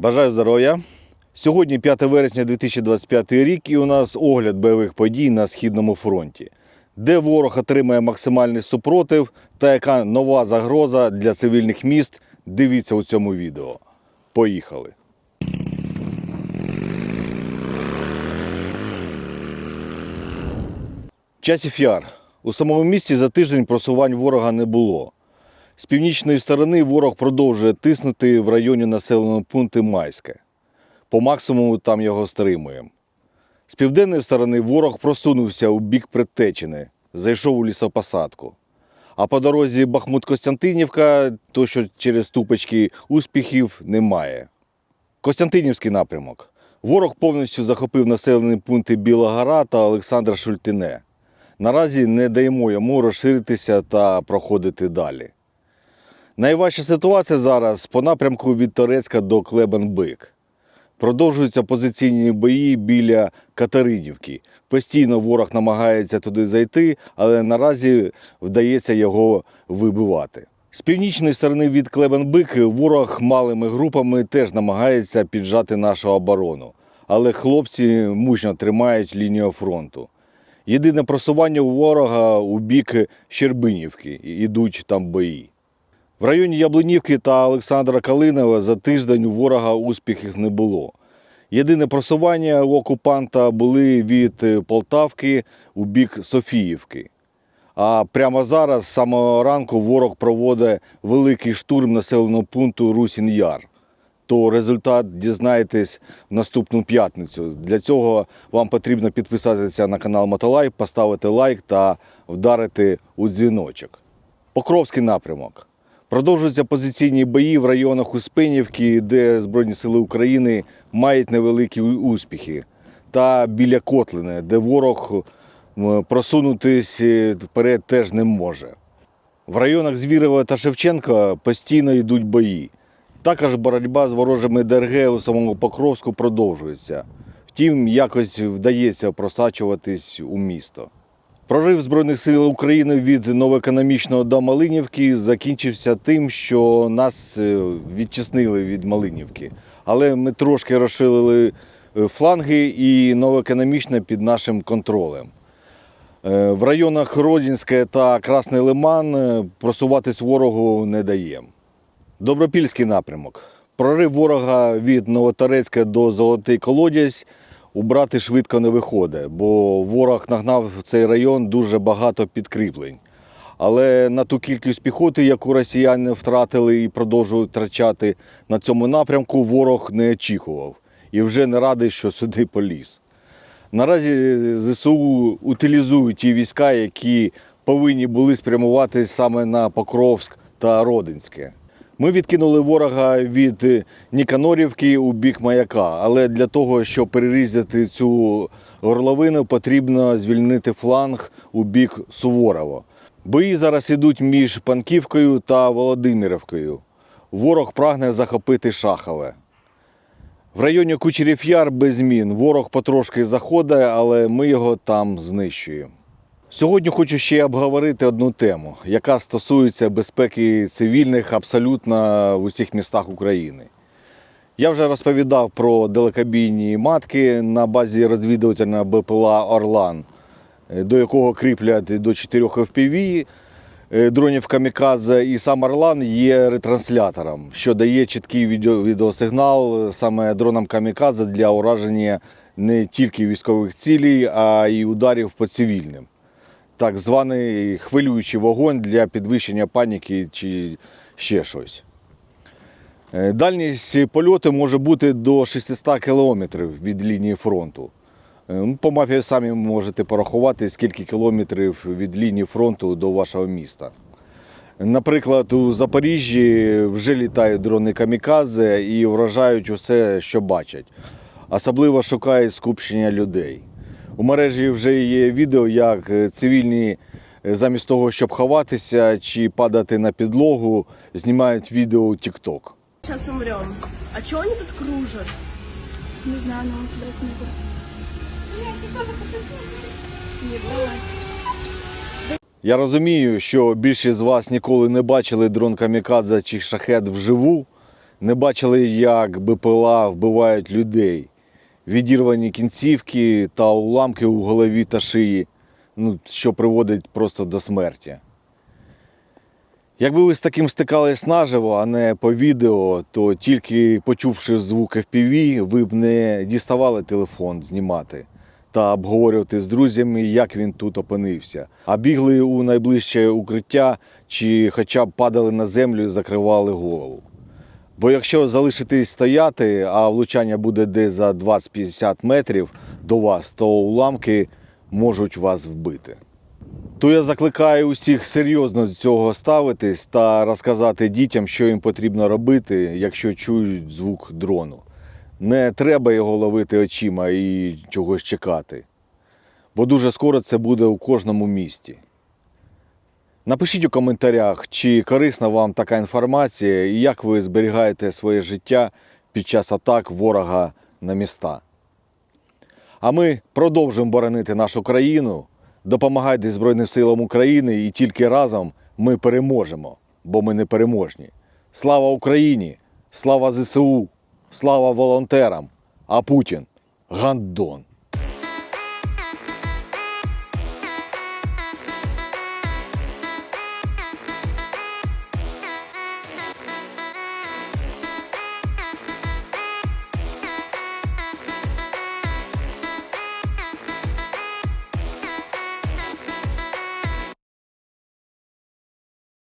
Бажаю здоров'я. Сьогодні 5 вересня 2025 рік і у нас огляд бойових подій на Східному фронті, де ворог отримає максимальний супротив та яка нова загроза для цивільних міст. Дивіться у цьому відео. Поїхали! Часів Яр. У самому місті за тиждень просувань ворога не було. З північної сторони ворог продовжує тиснути в районі населеного пункту Майське. По максимуму там його стримуємо. З південної сторони ворог просунувся у бік Предтечини, зайшов у лісопосадку. А по дорозі Бахмут-Костянтинівка, то що через тупочки успіхів немає. Костянтинівський напрямок. Ворог повністю захопив населені пункти Біла Гора та Олександр Шультине. Наразі не даємо йому розширитися та проходити далі. Найважча ситуація зараз по напрямку від Торецька до Клебен-Бик. Продовжуються позиційні бої біля Катеринівки. Постійно ворог намагається туди зайти, але наразі вдається його вибивати. З північної сторони від Клебен-Бик ворог малими групами теж намагається піджати нашу оборону. Але хлопці мужньо тримають лінію фронту. Єдине просування у ворога у бік Щербинівки. Ідуть там бої. В районі Яблунівки та Олександра Калинова за тиждень у ворога успіхів не було. Єдине просування у окупанта були від е, Полтавки у бік Софіївки. А прямо зараз, з самого ранку, ворог проводить великий штурм населеного пункту Русін-Яр. То результат дізнаєтесь в наступну п'ятницю. Для цього вам потрібно підписатися на канал Мотолайк, поставити лайк та вдарити у дзвіночок. Покровський напрямок. Продовжуються позиційні бої в районах Успенівки, де Збройні Сили України мають невеликі успіхи, та біля Котлини, де ворог просунутись е, вперед теж не може. В районах Звірова та Шевченка постійно йдуть бої. Також боротьба з ворожими ДРГ у самому Покровську продовжується. Втім, якось вдається просачуватись у місто. Прорив Збройних сил України від Новоекономічного до Малинівки закінчився тим, що нас е, відтіснили від Малинівки. Але ми трошки розширили е, фланги і Новоекономічне під нашим контролем. Е, В районах Родінське та Красний Лиман просуватись ворогу не даємо. Добропільський напрямок. Прорив ворога від Новоторецька до Золотий Колодязь убрати швидко не виходить, бо ворог нагнав в цей район дуже багато підкріплень. Але на ту кількість піхоти, яку росіяни втратили і продовжують втрачати на цьому напрямку, ворог не очікував і вже не радий, що сюди поліз. Наразі ЗСУ утилізують ті війська, які повинні були спрямувати саме на Покровськ та Родинське. Ми відкинули ворога від е, Ніканорівки у бік маяка, але для того, щоб перерізати цю горловину, потрібно звільнити фланг у бік Суворова. Бої зараз ідуть між Панківкою та Володимирівкою. Ворог прагне захопити Шахове. В районі Кучерів-Яр без змін. Ворог потрошки заходить, але ми його там знищуємо. Сьогодні хочу ще обговорити одну тему, яка стосується безпеки цивільних абсолютно в усіх містах України. Я вже розповідав про далекобійні матки на базі розвідувального БПЛА Орлан, е, до якого кріплять до 4 FPV е, дронів Камікадзе, і сам Орлан є ретранслятором, що дає чіткий відео, відеосигнал саме дронам Камікадзе для ураження не тільки військових цілей, а й ударів по цивільним. Так званий хвилюючий вогонь для підвищення паніки чи ще щось. Е, Дальність польоту може бути до 600 кілометрів від лінії фронту. Е, ну, По мапі самі можете порахувати, скільки кілометрів від лінії фронту до вашого міста. Наприклад, у Запоріжжі вже літають дрони камікадзе і вражають усе, що бачать. Особливо шукають скупчення людей. У мережі вже є відео, як е, цивільні е, замість того, щоб ховатися чи падати на підлогу, знімають відео у TikTok. Сейчас умрем. А чего они тут кружат? Не знаю, но он собирается не будет. Нет, давай. Я розумію, що більшість з вас ніколи не бачили дрон камікадзе чи шахет вживу. не бачили, як БПЛА вбивають людей, відірвані кінцівки та уламки у голові та шиї, ну, що приводить просто до смерті. Якби ви з таким стикались наживо, а не по відео, то тільки почувши звук FPV, ви б не діставали телефон знімати та обговорювати з друзями, як він тут опинився, а бігли у найближче укриття чи хоча б падали на землю і закривали голову. Бо якщо залишитись стояти, а влучання буде десь за 20-50 метрів до вас, то уламки можуть вас вбити. То я закликаю усіх серйозно до цього ставитись та розказати дітям, що їм потрібно робити, якщо чують звук дрону. Не треба його ловити очима і чогось чекати. Бо дуже скоро це буде у кожному місті. Напишіть у коментарях, чи корисна вам така інформація і як ви зберігаєте своє життя під час атак ворога на міста. А ми продовжуємо боронити нашу країну. Допомагайте Збройним силам України і тільки разом ми переможемо, бо ми не переможні. Слава Україні! Слава ЗСУ! Слава волонтерам! А Путін гандон!